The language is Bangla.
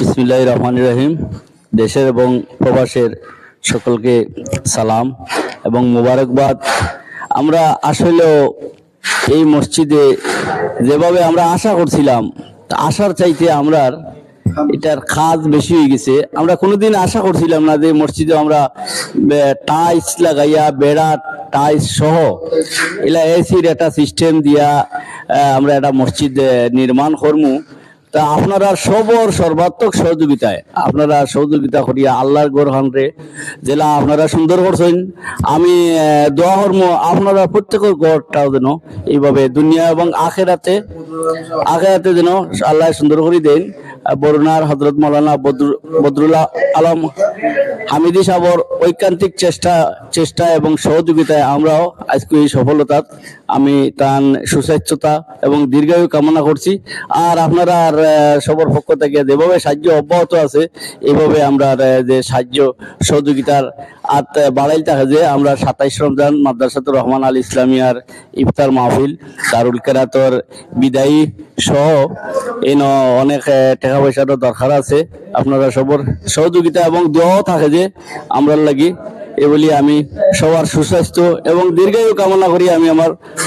বিসমিল্লাহ রহমান রহিম। দেশের এবং প্রবাসের সকলকে সালাম এবং মোবারকবাদ। আমরা আসলেও এই মসজিদে যেভাবে আমরা আশা করছিলাম আশার চাইতে আমরা এটার খাজ বেশি হয়ে গেছে। আমরা কোনোদিন আশা করছিলাম না যে মসজিদে আমরা টাইলস লাগাইয়া, বেড়া টাইলস সহ এলা এসির একটা সিস্টেম দিয়া আমরা একটা মসজিদ নির্মাণ করমু। তা আপনারা সবর, সর্বাত্মক সহযোগিতায় আপনারা সহযোগিতা করিয়া আল্লাহর রে জেলা আপনারা সুন্দর করছেন। আমি দোয়া আপনারা প্রত্যেকের গড়টাও যেন এইভাবে দুনিয়া এবং আখেরাতে আখেরাতে যেন আল্লাহ সুন্দর করে দেন। বরুণার হজরত মৌলানা বদরু- বদরুল্লাহ আলম হামিদি সাবর ঐকান্তিক চেষ্টা চেষ্টা এবং সহযোগিতায় আমরাও আজকে এই সফলতার আমি তার সুস্বাস্থ্যতা এবং দীর্ঘায়ু কামনা করছি। আর আপনারা আর, সবার পক্ষ থেকে যেভাবে সাহায্য অব্যাহত আছে এভাবে আমরা যে সাহায্য সহযোগিতার আর বাড়াই থাকে যে আমরা সাতাইশ রমজান মাদ্রাসাতুর রহমান আল ইসলামিয়ার ইফতার মাহফিল দারুল কেরাতর বিদায়ী সহ এন অনেক টাকা পয়সারও দরকার আছে। আপনারা সবার সহযোগিতা এবং দোয়াও থাকে যে আমরা লাগি। এ বলি আমি সবার সুস্বাস্থ্য এবং দীর্ঘায়ু কামনা করি। আমি আমার